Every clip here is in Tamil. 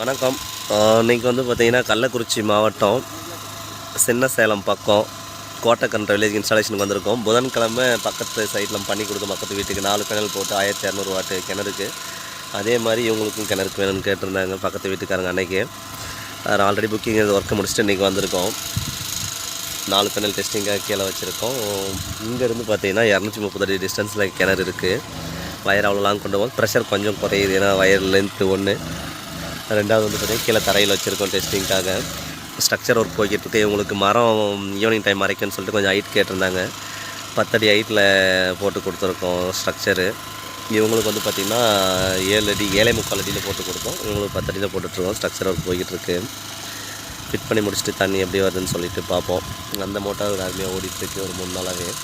வணக்கம். இன்றைக்கி வந்து பார்த்திங்கன்னா கள்ளக்குறிச்சி மாவட்டம் சின்ன சேலம் பக்கம் கோட்டைக்கன்ற வில்லேஜ் இன்ஸ்டாலேஷனுக்கு வந்திருக்கோம். புதன்கிழமை பக்கத்து சைட்டில் பண்ணி கொடுக்க பக்கத்து வீட்டுக்கு நாலு பேனல் போட்டு ஆயிரத்தி இரநூறு வாட்டு கிணறுக்கு. அதே மாதிரி இவங்களுக்கும் கிணறுக்கு வேணும்னு கேட்டிருந்தாங்க பக்கத்து வீட்டுக்காரங்க அன்னைக்கு. ஆல்ரெடி புக்கிங் ஒர்க்கை முடிச்சுட்டு இன்றைக்கி வந்திருக்கோம். நாலு கிணல் டெஸ்டிங்காக கீழே வச்சுருக்கோம். இங்கேருந்து பார்த்தீங்கன்னா இரநூத்தி முப்பது அடி டிஸ்டன்ஸில் கிணறு இருக்குது வயர் அவ்வளோ லாங் கொண்டு போகும் ப்ரெஷர் கொஞ்சம் குறையுது. ஏன்னா வயர் லென்த்து ஒன்று ரெண்டாவது வந்து பார்த்தீங்கன்னா கீழே தரையில் வச்சுருக்கோம் டெஸ்டிங்காக ஸ்ட்ரக்சர் ஒர்க் போய்கிட்டுருக்கு இவங்களுக்கு மரம் ஈவினிங் டைம் மறைக்குன்னு சொல்லிட்டு கொஞ்சம் ஹைட் கேட்டிருந்தாங்க. பத்தடி ஹைட்டில் போட்டு கொடுத்துருக்கோம் ஸ்ட்ரக்சரு இவங்களுக்கு வந்து பார்த்திங்கன்னா ஏழு அடி ஏழை முக்கால் அடியில் போட்டு கொடுத்தோம். இவங்களுக்கு பத்தடியில் போட்டுட்ருக்கோம். ஸ்ட்ரக்சர் ஒர்க் போய்கிட்டுருக்கு ஃபிட் பண்ணி முடிச்சுட்டு தண்ணி எப்படி வருதுன்னு சொல்லிட்டு பார்ப்போம். அந்த மோட்டார் ஒரு அருமையாக ஓடிட்டுருக்கு ஒரு மூணு நாளாகவே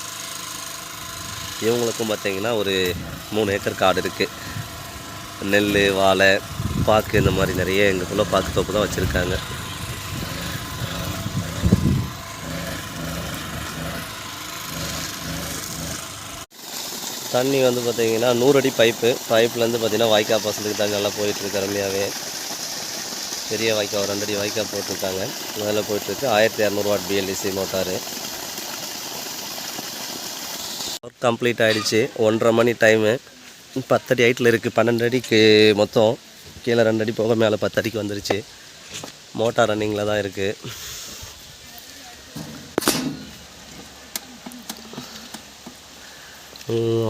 இவங்களுக்கும் பார்த்திங்கன்னா ஒரு மூணு ஏக்கர் காடு இருக்குது நெல் வாழை பாக்கு இந்த மாதிரி நிறைய எங்களுக்குள்ள பாக்கு தோப்பு தான் வச்சுருக்காங்க. தண்ணி வந்து பார்த்தீங்கன்னா நூறு அடி பைப்பு பைப்லேருந்து பார்த்திங்கன்னா வாய்க்கா பசங்களுக்கு தண்ணி நல்லா போயிட்டுருக்கு அருமையாகவே பெரிய வாய்க்கா ஒரு ரெண்டடி வாய்க்கா போட்டிருக்காங்க. அதில் போயிட்டுருக்கு ஆயிரத்தி இரநூறுவாட் பிஎல்டிசி மோட்டாரு ஒர்க் கம்ப்ளீட் ஆகிடுச்சு ஒன்றரை மணி டைமு பத்தடி ஹைட்டில் இருக்குது பன்னெண்டு அடிக்கு மொத்தம். கீழே ரெண்டு அடி போக மேலே பத்து அடிக்கு வந்துருச்சு. மோட்டார் ரன்னிங்கில் தான் இருக்குது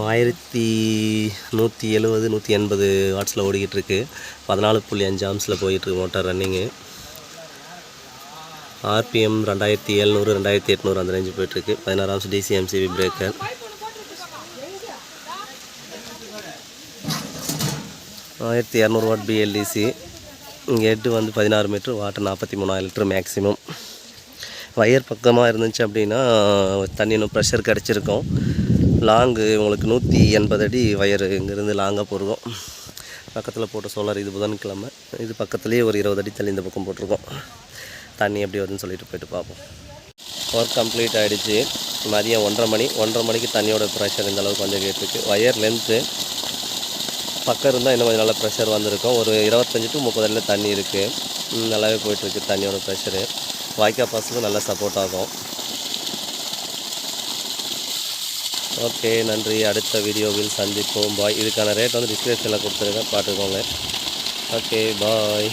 ஆயிரத்தி நூற்றி எழுபது நூற்றி எண்பது வாட்ஸில் ஓடிக்கிட்டு இருக்கு. பதினாலு புள்ளி அஞ்சு ஆம்ஸில் போயிட்டுருக்கு மோட்டார் ரன்னிங்கு ஆர்பிஎம் ரெண்டாயிரத்தி எழுநூறு ரெண்டாயிரத்தி எட்நூறு அந்த ரேஞ்சு போயிட்டுருக்கு பதினாறு ஆம்ஸ் டிசிஎம்சிபி பிரேக்கர் ஆயிரத்தி இரநூறு வாட் பிஎல்டிசி இங்கே ஹெட்டு வந்து பதினாறு மீட்ரு வாட்டர் நாற்பத்தி மூணாயிரம் லிட்ரு மேக்ஸிமம் வயர் பக்கமாக இருந்துச்சு அப்படின்னா தண்ணி இன்னும் ப்ரெஷர் கிடச்சிருக்கும். லாங்கு உங்களுக்கு நூற்றி எண்பது அடி வயர் இங்கேருந்து லாங்காக போடுவோம் பக்கத்தில் போட்ட சோலார் இது புதன்கிழமை. இது பக்கத்துலேயே ஒரு இருபது அடி தள்ளி இந்த பக்கம் போட்டிருக்கோம். தண்ணி எப்படி வருதுன்னு சொல்லிட்டு போயிட்டு பார்ப்போம். ஒர்க் கம்ப்ளீட் ஆகிடுச்சு மதியம் ஒன்றரை மணி ஒன்றரை மணிக்கு தண்ணியோட ப்ரெஷர் இந்த அளவுக்கு கொஞ்சம் கேட்டுருக்கு வயர் லென்த்து பக்கம் இருந்தால் இன்னும் கொஞ்சம் நல்லா ப்ரெஷர் வந்திருக்கும். ஒரு இருபத்தஞ்சி டு முப்பது அடியில் தண்ணி இருக்குது நல்லாவே போயிட்டுருக்கு தண்ணியோட ப்ரெஷரு வாய்க்கா பாசத்துக்கு நல்லா சப்போர்ட் ஆகும். ஓகே நன்றி. அடுத்த வீடியோவில் சந்திப்போம். பாய் இதுக்கான ரேட் வந்து டிஸ்கிரிப்ஷனில் கொடுத்துருக்கேன். பார்த்துக்கோங்க. Okay bye